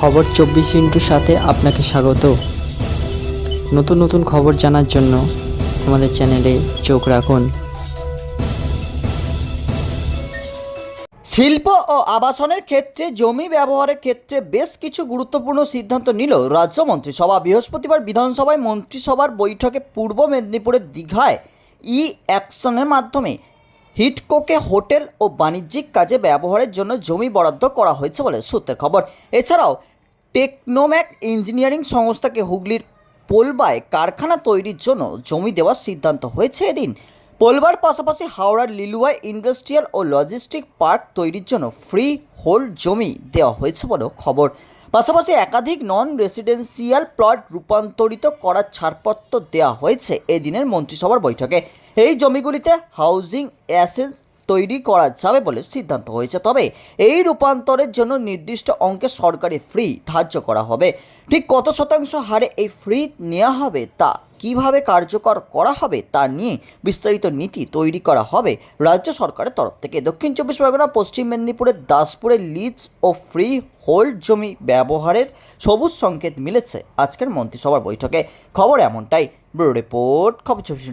খবর চব্বিশ ইন্টুর সাথে আপনাকে স্বাগত। নতুন নতুন খবর জানার জন্য আমাদের চ্যানেলে চোখ রাখুন। শিল্প ও আবাসনের ক্ষেত্রে জমি ব্যবহারের ক্ষেত্রে বেশ কিছু গুরুত্বপূর্ণ সিদ্ধান্ত নিল রাজ্য মন্ত্রিসভা বৃহস্পতিবার বিধানসভায় মন্ত্রিসভার বৈঠকে পূর্ব মেদিনীপুরের দীঘায় ই অ্যাকশনের মাধ্যমে হিটকোকে হোটেল ও বাণিজ্যিক কাজে ব্যবহারের জন্য জমি বরাদ্দ করা হয়েছে বলে সূত্রের খবর। এছাড়াও টেকনোম্যাক ইঞ্জিনিয়ারিং সংস্থাকে হুগলির পোলবায় কারখানা তৈরির জন্য জমি দেওয়ার সিদ্ধান্ত হয়েছে এদিন। পোলবার পাশাপাশি হাওড়ার লিলুয়ায় ইন্ডাস্ট্রিয়াল ও লজিস্টিক পার্ক তৈরির জন্য ফ্রি হোল্ড জমি দেওয়া হয়েছে বলেও খবর। পাশাপাশি একাধিক নন রেসিডেন্সিয়াল প্লট রূপান্তরিত করার ছাড়পত্র দেওয়া হয়েছে এদিনের মন্ত্রিসভার বৈঠকে। এই জমিগুলিতে হাউজিং অ্যাসেস তৈরি করা যাবে বলে সিদ্ধান্ত হয়েছে। তবে এই রূপান্তরের জন্য নির্দিষ্ট অঙ্কে সরকারি ফ্রি ধার্য করা হবে। ঠিক কত শতাংশ হারে এই ফ্রি নেওয়া হবে তা কীভাবে কার্যকর করা হবে তা নিয়ে বিস্তারিত নীতি তৈরি করা হবে রাজ্য সরকারের তরফ থেকে। দক্ষিণ চব্বিশ পরগনা, পশ্চিম মেদিনীপুরের দাসপুরের লিজ ও ফ্রি হোল্ড জমি ব্যবহারের সবুজ সংকেত মিলেছে আজকের মন্ত্রিসভার বৈঠকে। খবর এমনটাই, ব্যুরো রিপোর্ট, খবর চব্বিশ